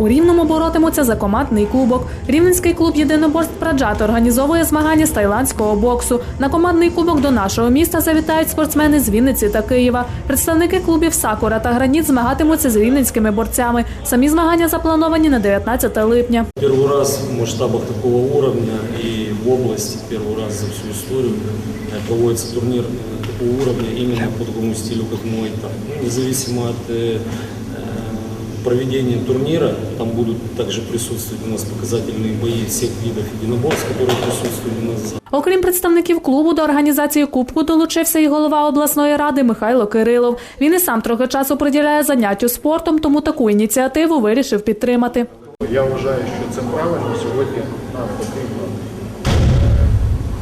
У Рівному боротимуться за командний кубок. Рівненський клуб єдиноборств Праджат організовує змагання з тайландського боксу. На командний кубок до нашого міста завітають спортсмени з Вінниці та Києва. Представники клубів Сакура та Граніт змагатимуться з рівненськими борцями. Самі змагання заплановані на 19 липня. Первый раз в масштабах такого уровня и в области первый раз за всю историю э, проводится турнир э, такого уровня именно по такому стилю, как мой. Там, ну, независимо от э, э, проведения турнира, там будут также присутствовать у нас показательные бои всех видов единоборств, которые присутствуют у нас Окрім представників клубу, до організації кубку долучився і голова обласної ради Михайло Кирилов. Він і сам трохи часу приділяє заняттю спортом, тому таку ініціативу вирішив підтримати. Я вважаю, що це правильно. Сьогодні нам потрібно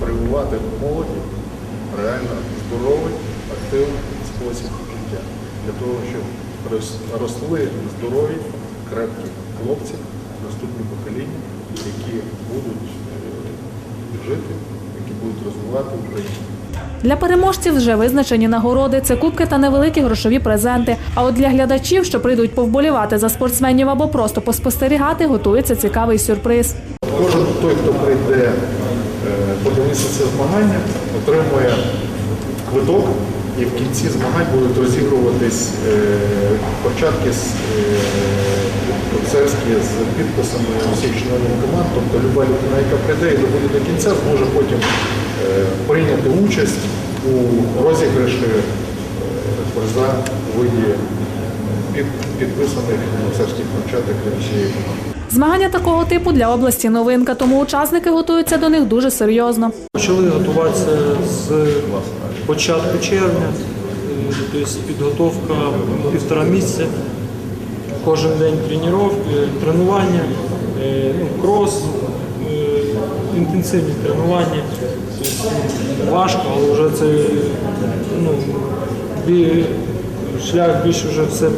прививати молоді реально здоровий, активний спосіб життя. Для того, щоб рос- росли здорові, крепкі хлопці, наступні покоління, які будуть е, жити, які будуть розвивати Україну. Для переможців вже визначені нагороди. Це кубки та невеликі грошові презенти. А от для глядачів, що прийдуть повболівати за спортсменів або просто поспостерігати, готується цікавий сюрприз. Кожен той, хто прийде е, подивитися це змагання, отримує квиток, і в кінці змагань будуть розігруватись е, початки з е, боксерські з підписами усіх членів команд. Тобто люба людина, яка прийде і добуде до кінця, зможе потім е, прийняти участь у розіграші приза у виді під, підписаних боксерських початок для всієї команди. Змагання такого типу для області новинка, тому учасники готуються до них дуже серйозно. Почали готуватися з початку червня, тобто підготовка півтора місяця. Кожен день тренування, е, ну, крос, е, інтенсивні тренування. Тобто важко, але вже це ну, шлях більше вже все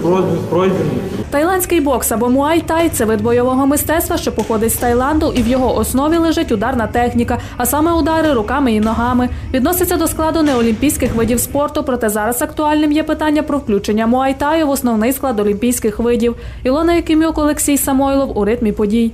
пройдений. Тайландський бокс або муай-тай – це вид бойового мистецтва, що походить з Таїланду, і в його основі лежить ударна техніка, а саме удари руками і ногами. Відноситься до складу неолімпійських видів спорту, проте зараз актуальним є питання про включення муай-таю в основний склад олімпійських видів. Ілона Якимюк, Олексій Самойлов у ритмі подій.